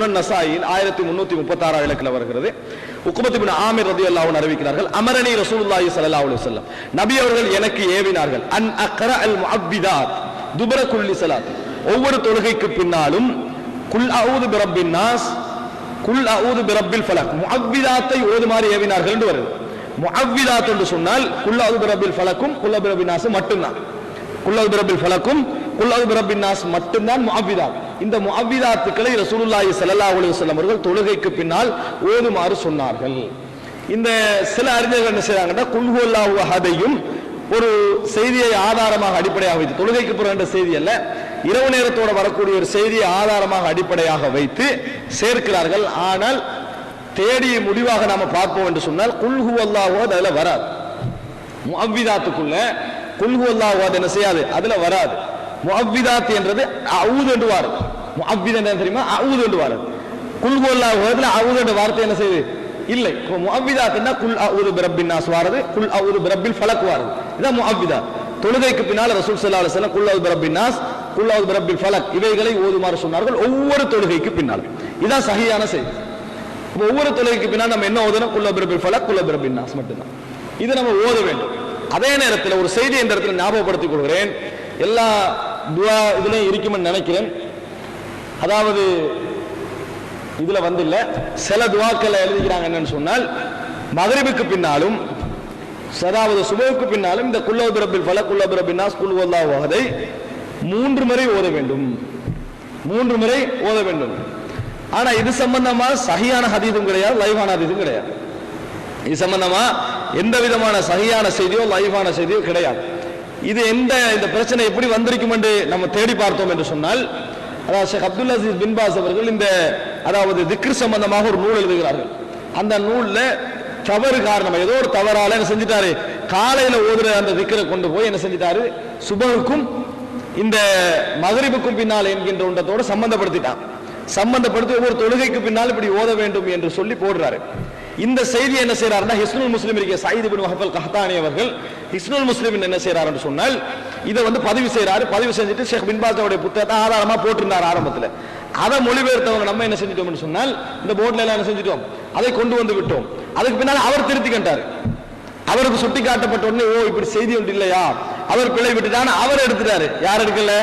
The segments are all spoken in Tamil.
சுனன் நசாயில் ஆயிரத்தி முன்னூத்தி முப்பத்தி ஆறாம் இலக்கில் வருகிறது. உக்குமத்திபின் ஆமிர் ரதி அல்லாவும் அறிவிக்கிறார்கள் அமரணி ரசூலுல்லாஹி சல்லா அலி சொல்லம் நபி அவர்கள் எனக்கு ஏவினார்கள். அன் அக்கர அல் முஅவ்விதாத் துபர குல்லி சலாத். ஒவ்வொரு தொழுகைக்கு பின்னாலும் குல் அவுது பிரபின் நாஸ். குல் அவுது பிரபில் ஃபலக். முஅவ்விதாத்தை ஓதுமாறு ஏவினார்கள் என்று வருது முஅவ்விதாத் என்று சொன்னால் குல் அவுது பிரபில் ஃபலக்கும் குல் அஊது பிரப்பின் நாஸ் மட்டும்தான். குல் அவுது பிரபில் ஃபலக்கும் குல் அவுது பிரபின் நாஸ் மட்டும்தான் முஅவ்விதாத். இந்த முஅவ்விதாத்துக்களை ரசூலுல்லாஹி ஸல்லல்லாஹு அலைஹி வஸல்லம் அவர்கள் தொழுகைக்கு பின்னால் ஓதுமாறு சொன்னார்கள். இந்த சில அறிஞர்கள் என்ன செய்றாங்கன்னா குல்ஹுல்லாஹு அதையும் அஹதையும் ஒரு செய்தியை ஆதாரமாக அடிப்படையாக வைத்து தொழுகைக்கு பிறகு என்ற செய்தி அல்ல இரவு நேரத்தோட வரக்கூடிய ஒரு செய்தியை ஆதாரமாக அடிப்படையாக வைத்து சேர்க்கிறார்கள். ஆனால் தேடிய முடிவாக நாம பார்ப்போம் என்று சொன்னால் குல்ஹு அல்லாஹோ அதுல வராது. முஅவ்விதாத்துக்குள்ள குல்ஹு அல்லாஹோ அது என்ன செய்யாது? அதுல வராது. முஅவ்விதாத் என்றது அவுது என்று வாரு முஅவ்வித் என்ன தெரியுமா? அவுது என்று வாரது குல் அல்லாஹோ உலகத்தில் அவுது என்ற வார்த்தை என்ன செய்யுது? இல்லை. இப்போ முஅவ்விதாத்னா குல் அவுது பிரபின் நாஸ் வாரது குல் அவுது பிரப்பில் ஃபலக் வாரது. இதான் முஅவ்விதாத். தொழுகைக்கு பின்னால் ரசூல் சல்லா அலுவலம் குல் அவுது பிரபின் நாஸ் குல் அவுது பிரப்பில் ஃபலக் இவைகளை ஓதுமாறு சொன்னார்கள் ஒவ்வொரு தொழுகைக்கு பின்னால். இதான் சகியான செய்தி. ஒவ்வொரு தொழுகைக்கு பின்னால் நம்ம என்ன ஓதணும்? குல்ல பிரபில் ஃபலக் குல்ல பிரபின் நாஸ் மட்டும்தான். இது நம்ம ஓத வேண்டும். அதே நேரத்தில் ஒரு செய்தி இந்த இடத்துல ஞாபகப்படுத்திக் கொள்கிறேன். எல்லா துவா இதுலையும் இருக்குமென்னு நினைக்கிறேன். அதாவது இதுல வந்து இல்ல சில துவாக்கள் எழுதிக்கிறாங்க என்னன்னு சொன்னால் மகரிபுக்கு பின்னாலும் அதாவது சுபவுக்கு பின்னாலும் இந்த குல்லவு பல ஃபலக் குல்ல பிரபின் குல் மூன்று முறை ஓத வேண்டும். மூன்று முறை ஓத வேண்டும். ஆனா இது சம்பந்தமா சகியான ஹதீதும் கிடையாது லைவான ஹதீதும் கிடையாது. இது சம்பந்தமா எந்த விதமான சகியான செய்தியோ லைவான செய்தியோ கிடையாது. இது எந்த இந்த பிரச்சனை எப்படி வந்திருக்கும் என்று நம்ம தேடி பார்த்தோம் என்று சொன்னால் அதாவது ஷேக் அப்துல் அசீஸ் பின்பாஸ் அவர்கள் இந்த அதாவது திக்ரு சம்பந்தமாக ஒரு நூல் எழுதுகிறார்கள். அந்த நூல்ல தவறு காரணம் ஏதோ ஒரு தவறால என்ன செஞ்சிட்டாரு? காலையில ஓதுற அந்த திக்கரை கொண்டு போய் என்ன செஞ்சிட்டாரு? சுபகுக்கும் இந்த மகரிபுக்கும் பின்னால் என்கின்ற ஒன்றத்தோடு சம்பந்தப்படுத்திட்டான். சம்பந்தப்படுத்தி ஒவ்வொரு தொழுகைக்கு பின்னால் இப்படி ஓத வேண்டும் என்று சொல்லி போடுறாரு. இந்த செய்தி என்ன செய்யறாருன்னா ஹிஸ்னுல் முஸ்லிம் இருக்க சயீத் பின் வஹபல் கஹதானி அவர்கள் ஹிஸ்னுல் முஸ்லிம் என்ன செய்யறாருன்னு சொன்னால் இதை வந்து பதிவு செய்யறாரு பதிவு செஞ்சுட்டு ஷேக் பின் புத்தகத்தை ஆதாரமா போட்டிருந்தார் ஆரம்பத்தில். அதை மொழிபெயர்த்தவங்க நம்ம என்ன செஞ்சிட்டோம்னு சொன்னால் இந்த போர்ட்ல எல்லாம் என்ன செஞ்சிட்டோம்? அதை கொண்டு வந்து விட்டோம். அதுக்கு பின்னால் அவர் திருத்தி கண்டார். அவருக்கு சுட்டி காட்டப்பட்ட உடனே ஓ இப்படி செய்தி ஒன்று இல்லையா? அவர் பிழை விட்டுட்டான்னு அவர் எடுத்துட்டாரு. யார் எடுக்கல?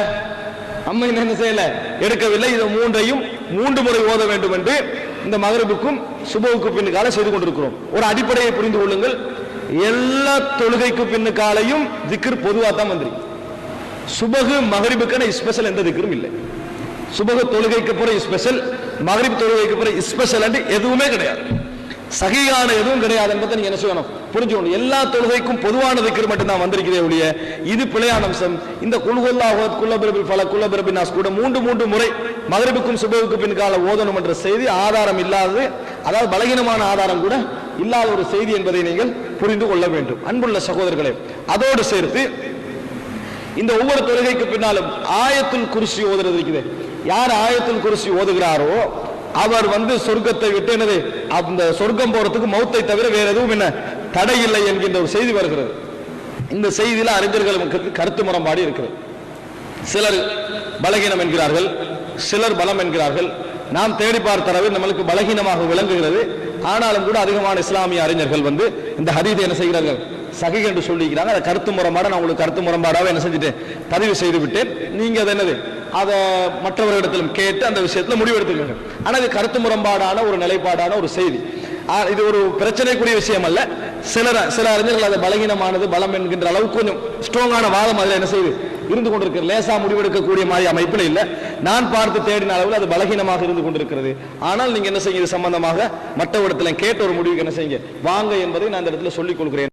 நம்ம என்ன செய்யல? எடுக்கவில்லை. இதை மூன்றையும் மூன்று முறை ஓத வேண்டும் என்று இந்த மகரிபுக்கும் சுபவுக்கு பின்னுக்கால செய்து கொண்டிருக்கிறோம். ஒரு அடிப்படையை புரிந்து கொள்ளுங்கள். எல்லா தொழுகைக்கு பின்னுக்காலையும் திக்ர் பொதுவாக தான் வந்துருக்கு சுபகு மகரிபுக்கான ஸ்பெஷல் எந்த திக்ரும் இல்லை. சுபகு தொழுகைக்கு பிறகு ஸ்பெஷல் மகரிப் தொழுகைக்கு பிறகு ஸ்பெஷல் என்று எதுவுமே கிடையாது. சகையான எதுவும் கிடையாது என்பதை நீங்க என்ன செய்யணும்? புரிஞ்சுக்கணும். எல்லா தொழுகைக்கும் பொதுவான திக்கர் மட்டும்தான் வந்திருக்கிறதே ஒழிய இது பிழையான அம்சம். இந்த குல்குல்லா குல்லபிரபில் பல குல்லபிரபினாஸ் கூட மூன்று மூன்று முறை மகரிபுக்கும் சுபவுக்கு பின்கால ஓதணும் என்ற செய்தி ஆதாரம் இல்லாதது அதாவது பலகீனமான ஆதாரம் கூட இல்லாத ஒரு செய்தி என்பதை நீங்கள் புரிந்து கொள்ள வேண்டும். அன்புள்ள சகோதரர்களே அதோடு சேர்த்து இந்த ஒவ்வொரு தொழுகைக்கு பின்னாலும் ஆயத்துல் குறிச்சி ஓதுறது இருக்குது. யார் ஆயத்துல் குறிச்சி ஓதுகிறாரோ அவர் வந்து சொர்க்கத்தை விட்டு என்னது அந்த சொர்க்கம் போறதுக்கு மௌத்தை தவிர வேற எதுவும் என்ன தடை இல்லை என்கின்ற ஒரு செய்தி வருகிறது. இந்த செய்தியில அறிஞர்களுக்கு கருத்து முரண்பாடு இருக்கிறது. சிலர் பலகீனம் என்கிறார்கள் சிலர் பலம் என்கிறார்கள். நாம் தேடி பார்த்த நம்மளுக்கு பலகீனமாக விளங்குகிறது. ஆனாலும் கூட அதிகமான இஸ்லாமிய அறிஞர்கள் வந்து இந்த ஹதீதை என்ன செய்கிறார்கள்? சகி என்று சொல்லிக்கிறாங்க அதை கருத்து முரம்பாட நான் உங்களுக்கு கருத்து முரம்பாடாக என்ன செஞ்சுட்டேன். பதிவு செய்து விட்டேன். நீங்க அது என்னது? அதை மற்றவர்களிடத்திலும் கேட்டு அந்த விஷயத்துல முடிவெடுத்துக்கோங்க ஆனா இது கருத்து முரம்பாடான ஒரு நிலைப்பாடான ஒரு செய்தி. இது ஒரு பிரச்சனைக்குரிய விஷயம் அல்ல. சிலர் சில அறிஞர்கள் அது பலகீனமானது பலம் என்கின்ற அளவுக்கு கொஞ்சம் ஸ்ட்ராங்கான வாதம் அதில் என்ன செய்யுது? இருந்து கொண்டிருக்கிற லேசா முடிவெடுக்கக்கூடிய மாதிரி அமைப்பில் இல்லை. நான் பார்த்து தேடின அளவில் அது பலகீனமாக இருந்து கொண்டிருக்கிறது. ஆனால் நீங்க என்ன செய்யுங்க? இது சம்பந்தமாக மற்ற இடத்துல கேட்ட ஒரு முடிவுக்கு என்ன செய்யுங்க? வாங்க என்பதை நான் இந்த இடத்துல சொல்லிக் கொள்கிறேன்